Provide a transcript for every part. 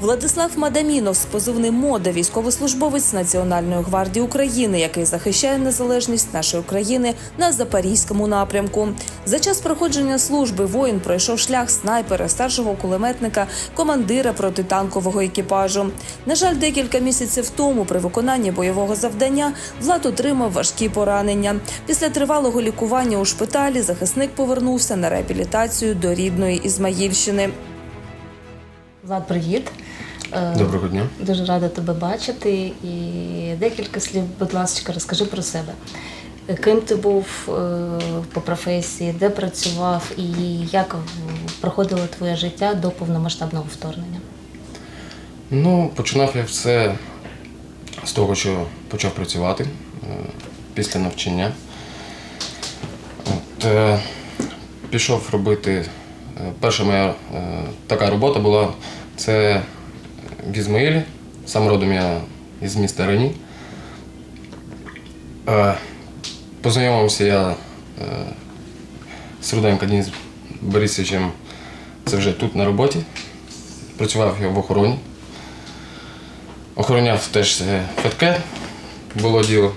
Владислав Мадамінов з позивним мода, військовослужбовець Національної гвардії України, який захищає незалежність нашої країни на запорізькому напрямку. За час проходження служби воїн пройшов шлях снайпера, старшого кулеметника, командира протитанкового екіпажу. На жаль, декілька місяців тому при виконанні бойового завдання Влад отримав важкі поранення. Після тривалого лікування у шпиталі захисник повернувся на реабілітацію до рідної Ізмаїльщини. Влад, привіт. Е, Доброго дня. Дуже рада тебе бачити. І декілька слів, будь ласка, розкажи про себе. Ким ти був е, по професії, де працював і як проходило твоє життя до повномасштабного вторгнення? Ну, починав я все з того, що почав працювати е, після навчання. От, пішов робити. Перша моя така робота була це в Ізмаїлі. Сам родом я із міста Рені. Е, Познайомився я е, з Руденко Денисом Борисовичем, це вже тут на роботі. Працював я в охороні. Охороняв теж е, ФТК, було діло.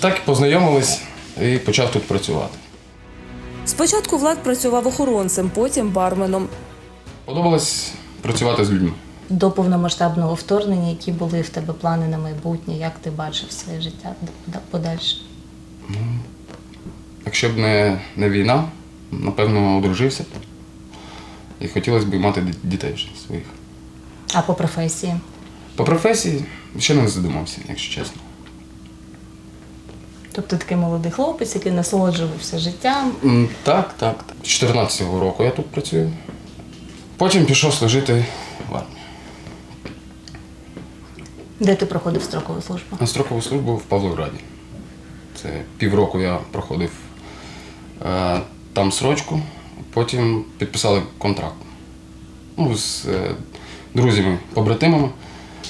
Так познайомились і почав тут працювати. Спочатку Влад працював охоронцем, потім барменом. Подобалось працювати з людьми. До повномасштабного вторгнення, які були в тебе плани на майбутнє, як ти бачив своє життя подальше? Якщо б не, не війна, напевно, одружився б. І хотілося б мати дітей своїх. А по професії? По професії ще не задумався, якщо чесно. Тобто такий молодий хлопець, який насолоджувався життям, Так, так, так. З 14-го року я тут працюю. Потім пішов служити в армію. де ти проходив строкову службу? На строкову службу в Павлограді. Це півроку я проходив е, там срочку, потім підписали контракт. Ну, з е, друзями, побратимами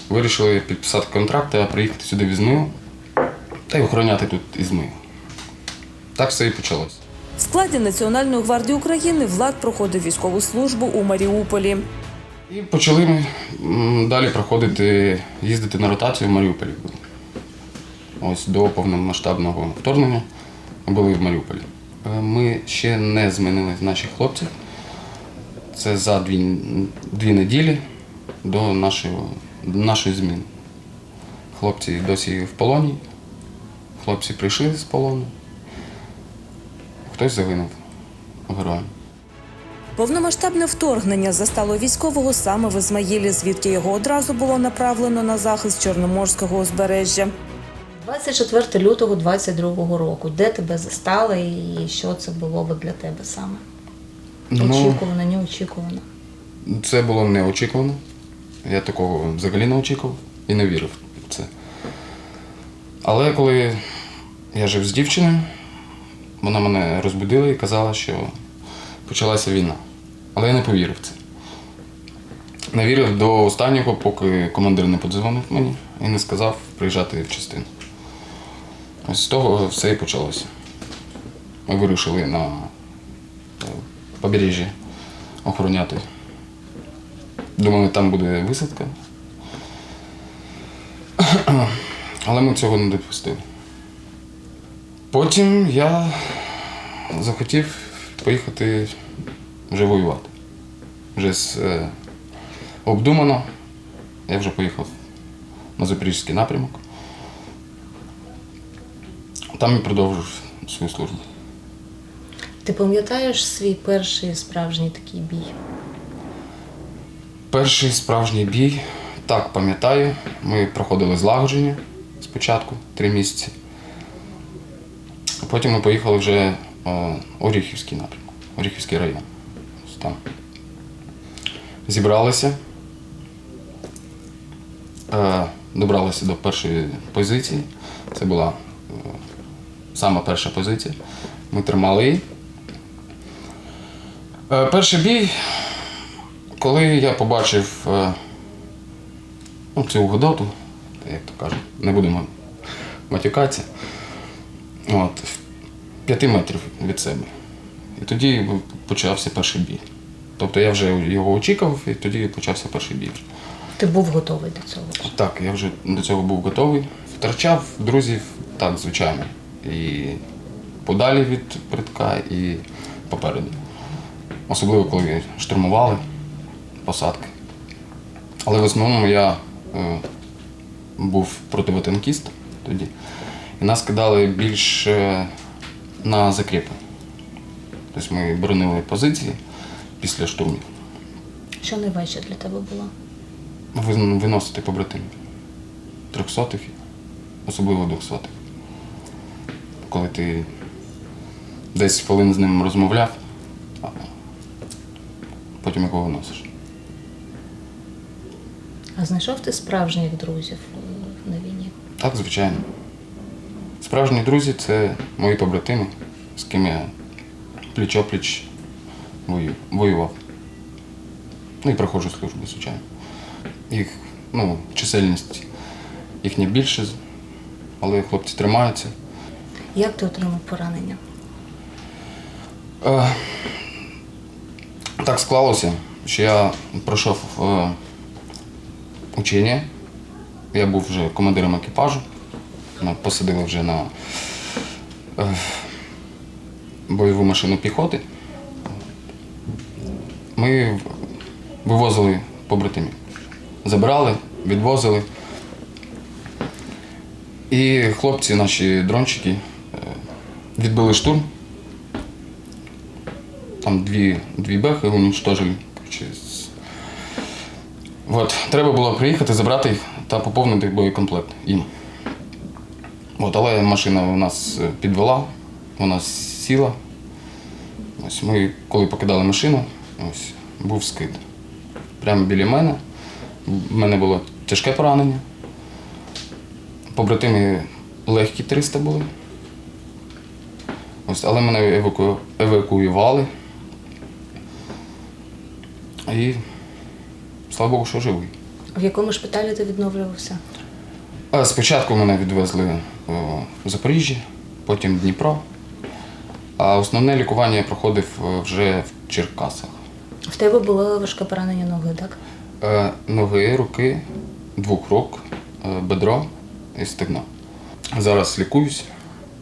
вирішили підписати контракт та приїхати сюди в Ізмаїл та й охороняти тут Ізмаїл. Так все і почалось. В складі Національної гвардії України Влад проходив військову службу у Маріуполі. І почали ми далі проходити, їздити на ротацію в Маріуполі. Ось до повномасштабного вторгнення були в Маріуполі. Е, Ми ще не змінили наших хлопців. Це за дві, дві неділі до нашої, нашої зміни. Хлопці досі в полоні, хлопці прийшли з полону, хтось загинув героєм. Повномасштабне вторгнення застало військового саме в Ізмаїлі, звідки його одразу було направлено на захист Чорноморського узбережжя. 24 лютого 22 року. Де тебе застали і що це було би для тебе саме? Ну, Очікувано, неочікувано. Це було неочікувано. Я такого взагалі не очікував і не вірив в це. Але коли я жив з дівчиною, вона мене розбудила і казала, що почалася війна. Але я не повірив в це. Не вірив до останнього, поки командир не подзвонив мені і не сказав приїжджати в частину. Ось з того все і почалося. Ми вирушили на е, побережжя охороняти Думали, там буде висадка. Але ми цього не допустили. Потім я захотів поїхати вже воювати. Вже з, е, обдумано. Я вже поїхав на Запорізький напрямок. Там і продовжив свою службу. Ти пам'ятаєш свій перший справжній такий бій? Перший справжній бій, так пам'ятаю, ми проходили злагодження спочатку три місяці. Потім ми поїхали вже Оріхівський напрямок, Оріхівський район. Там. Зібралися. Е, добралися до першої позиції. Це була е, сама перша позиція. Ми тримали її. Е, перший бій коли я побачив ну, цю Годоту, як то кажуть, не будемо матюкатися, от, п'яти метрів від себе. І тоді почався перший бій. Тобто я вже його очікував, і тоді почався перший бій. Ти був готовий до цього? Так, я вже до цього був готовий. Втрачав друзів, так, звичайно. І подалі від притка, і попереду. Особливо, коли штурмували посадки. Але в основному я е, був противотанкіст тоді. І нас кидали більш е, на закріпи. Тобто ми боронили позиції після штурмів. Що найважче для тебе було? Виносити побратимів. Трьохсотих, особливо двохсотих. Коли ти десь хвилин з ним розмовляв, а потім його виносиш. А знайшов ти справжніх друзів е, на війні? Так, звичайно. Справжні друзі це мої побратими, з ким я пліч-опліч вою- воював. Ну і проходжу службу, звичайно. Їх, ну, чисельність їхня більше, але хлопці тримаються. Як ти отримав поранення? Е, Так склалося, що я пройшов е, учення. Я був вже командиром екіпажу. Мене посадили вже на е, бойову машину піхоти. Ми вивозили побратимів. Забирали, відвозили. І хлопці, наші дрончики, е, відбили штурм. Там дві, дві бехи уничтожили. От, треба було приїхати, забрати їх та поповнити боєкомплект їм. От, але машина у нас е, підвела, вона сіла. Ось ми, коли покидали машину, ось, був скид. Прямо біля мене. В мене було тяжке поранення. Побратими легкі 300 були. Ось, але мене еваку... евакуювали. І слава Богу, що живий. В якому шпиталі ти відновлювався? Спочатку мене відвезли е, в Запоріжжя, потім в Дніпро. А основне лікування я проходив е, вже в Черкасах. В тебе було важке поранення ноги, так? Е, Ноги, руки, двох рук, бедро і стегно. Зараз лікуюсь,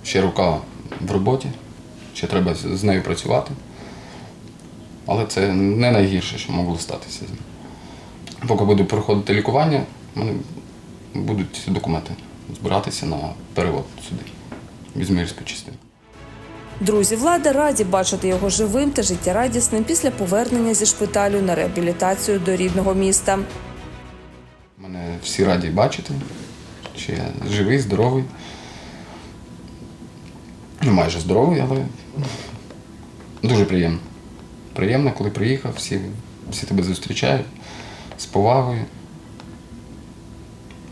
ще рука в роботі, ще треба з нею працювати. Але це не найгірше, що могло статися. Поки буду проходити лікування, будуть документи збиратися на перевод сюди, в Ізмаїльську частину. Друзі влади раді бачити його живим та життєрадісним після повернення зі шпиталю на реабілітацію до рідного міста. Мене всі раді бачити, що я живий, здоровий. Ну, майже здоровий, але дуже приємно. Приємно, коли приїхав, всі, всі тебе зустрічають з повагою.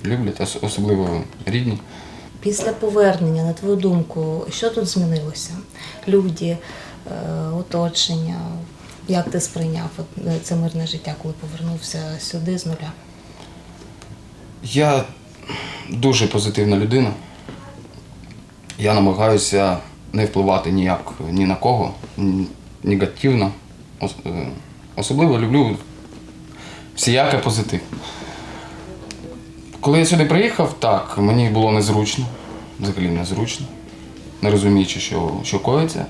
Люблять, особливо рідні. Після повернення, на твою думку, що тут змінилося? Люди, е, оточення. Як ти сприйняв е, це мирне життя, коли повернувся сюди з нуля? Я дуже позитивна людина. Я намагаюся не впливати ніяк ні на кого, негативно. Е, Особливо люблю всіяке позитив. Коли я сюди приїхав, так, мені було незручно, взагалі незручно, не розуміючи, що, що коїться.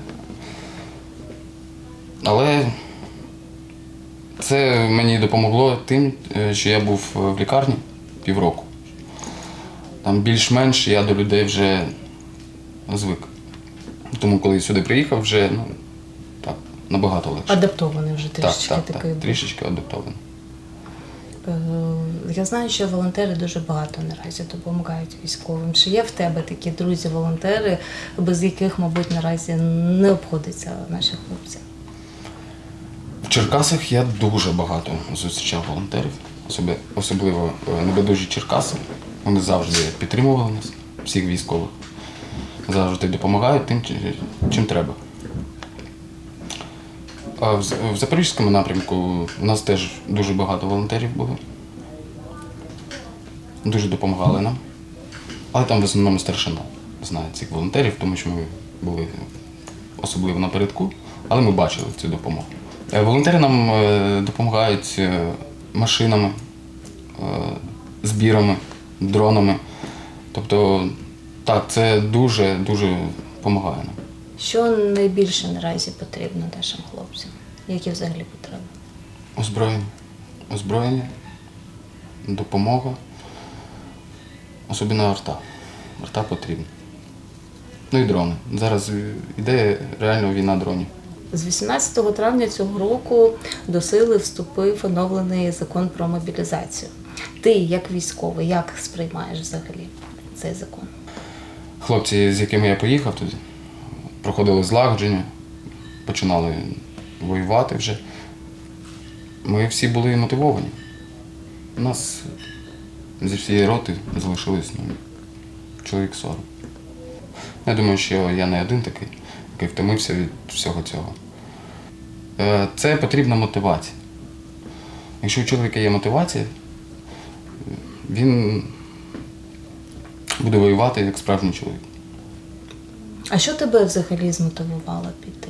Але це мені допомогло тим, е, що я був в лікарні півроку. Там більш-менш я до людей вже звик. Тому коли сюди приїхав, вже ну, так, набагато легше. Адаптований вже трішечки так, такий. так, трішечки адаптований. Е, Я знаю, що волонтери дуже багато наразі допомагають військовим. Чи є в тебе такі друзі-волонтери, без яких, мабуть, наразі не обходиться наші хлопці? В Черкасах я дуже багато зустрічав волонтерів, особливо е, небайдужі Черкаси. Вони завжди підтримували нас, всіх військових. Завжди допомагають тим, чим треба. В, Запорізькому напрямку у нас теж дуже багато волонтерів було. Дуже допомагали нам. Але там в основному старшина знає цих волонтерів, тому що ми були особливо напередку, але ми бачили цю допомогу. Е, Волонтери нам е, допомагають е, машинами, збірами, дронами. Тобто, так, це дуже дуже допомагає нам. Що найбільше наразі потрібно нашим хлопцям? Які взагалі потреби? Озброєння. Озброєння, допомога. Особливо арта. Арта потрібна. Ну і дрони. Зараз іде реально війна дронів. З 18 травня цього року до сили вступив оновлений закон про мобілізацію. Ти, як військовий, як сприймаєш взагалі цей закон? Хлопці, з якими я поїхав туди, проходили злагодження, починали воювати вже. Ми всі були мотивовані. У нас зі всієї роти залишилось ну, чоловік 40. Я думаю, що я не один такий, який втомився від всього цього. Е, Це потрібна мотивація. Якщо у чоловіка є мотивація, він буде воювати як справжній чоловік. А що тебе взагалі змотивувало піти?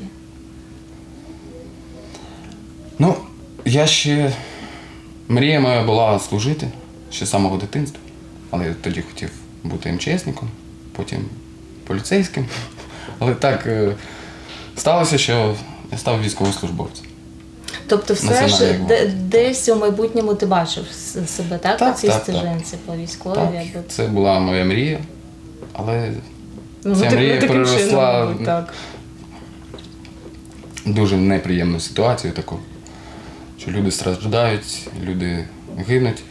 Ну, я ще. Мрія моя була служити ще з самого дитинства. Але я тоді хотів бути МЧСником, потім поліцейським. Але так е, сталося, що я став військовослужбовцем. Тобто, все ж десь у майбутньому ти бачив себе, так? Так, цій так, так. стежинці по військовій? Так, це була моя мрія, але Ну, ця так- мрія таким чином, переросла мабуть, так. дуже неприємну ситуацію таку, що люди страждають, люди гинуть.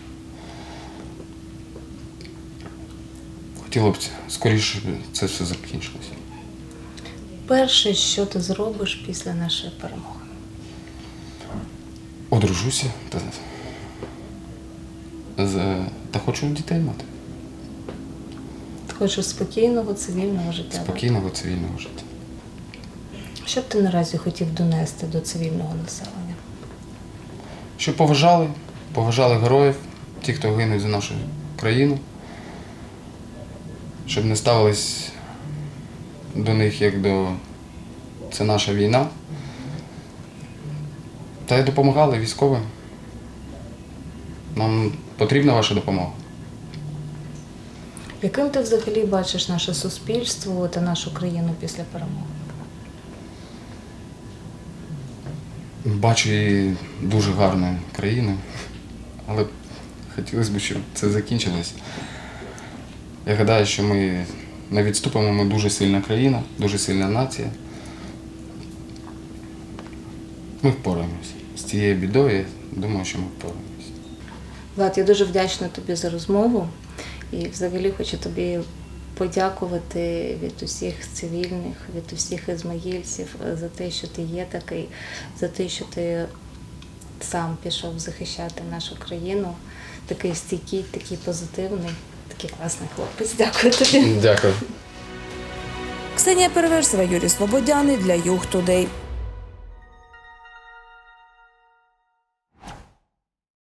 Хотіло б скоріше щоб це все закінчилося. Перше, що ти зробиш після нашої перемоги? Одружуся та, та хочу дітей мати. Хочеш спокійного цивільного життя? Спокійного цивільного життя. Що б ти наразі хотів донести до цивільного населення? Щоб поважали, поважали героїв, ті, хто гинуть за нашу країну, щоб не ставились до них як до це наша війна. Та й допомагали військовим. Нам потрібна ваша допомога. Яким ти взагалі бачиш наше суспільство та нашу країну після перемоги? Бачу її дуже гарною країною, але хотілося б, щоб це закінчилось. Я гадаю, що ми не відступимо, ми дуже сильна країна, дуже сильна нація. Ми впораємося. З цією бідою, думаю, що ми впораємося. Влад, я дуже вдячна тобі за розмову і взагалі хочу тобі подякувати від усіх цивільних, від усіх ізмаїльців е, за те, що ти є такий, за те, що ти сам пішов захищати нашу країну. Такий стійкий, такий позитивний, такий класний хлопець. Дякую тобі. Дякую. Ксенія Переверсова, Юрій Слободяний для Юг Тудей.